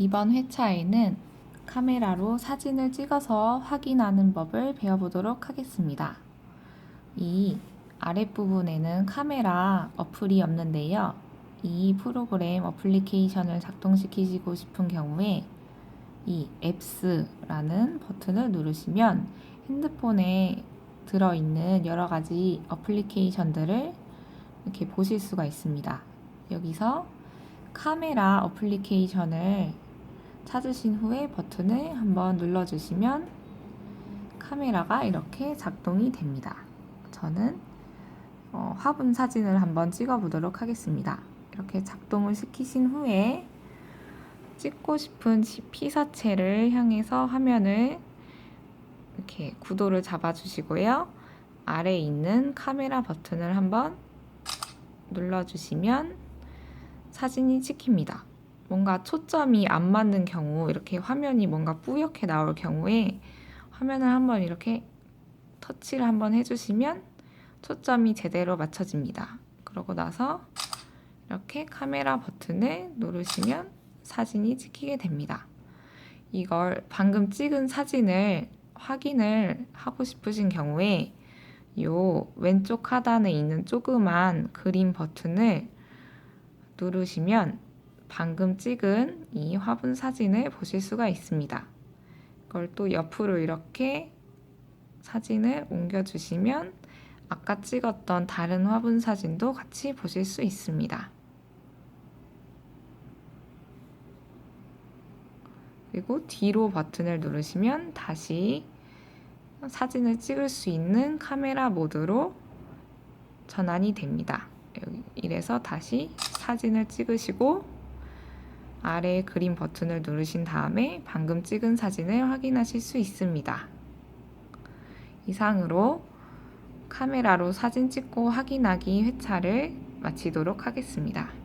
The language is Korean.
이번 회차에는 카메라로 사진을 찍어서 확인하는 법을 배워보도록 하겠습니다. 이 아랫부분에는 카메라 어플이 없는데요. 이 프로그램 어플리케이션을 작동시키시고 싶은 경우에 이 앱스라는 버튼을 누르시면 핸드폰에 들어있는 여러 가지 어플리케이션들을 이렇게 보실 수가 있습니다. 여기서 카메라 어플리케이션을 찾으신 후에 버튼을 한번 눌러주시면 카메라가 이렇게 작동이 됩니다. 저는 어, 화분 사진을 한번 찍어 보도록 하겠습니다. 이렇게 작동을 시키신 후에 찍고 싶은 시- 피사체를 향해서 화면을 이렇게 구도를 잡아주시고요. 아래에 있는 카메라 버튼을 한번 눌러주시면 사진이 찍힙니다. 뭔가 초점이 안 맞는 경우, 이렇게 화면이 뭔가 뿌옇게 나올 경우에 화면을 한번 이렇게 터치를 한번 해주시면 초점이 제대로 맞춰집니다. 그러고 나서 이렇게 카메라 버튼을 누르시면 사진이 찍히게 됩니다. 이걸 방금 찍은 사진을 확인을 하고 싶으신 경우에 요 왼쪽 하단에 있는 조그만 그림 버튼을 누르시면 방금 찍은 이 화분 사진을 보실 수가 있습니다. 이걸 또 옆으로 이렇게 사진을 옮겨주시면 아까 찍었던 다른 화분 사진도 같이 보실 수 있습니다. 그리고 뒤로 버튼을 누르시면 다시 사진을 찍을 수 있는 카메라 모드로 전환이 됩니다. 이래서 다시 사진을 찍으시고 아래 그림 버튼을 누르신 다음에 방금 찍은 사진을 확인하실 수 있습니다. 이상으로 카메라로 사진 찍고 확인하기 회차를 마치도록 하겠습니다.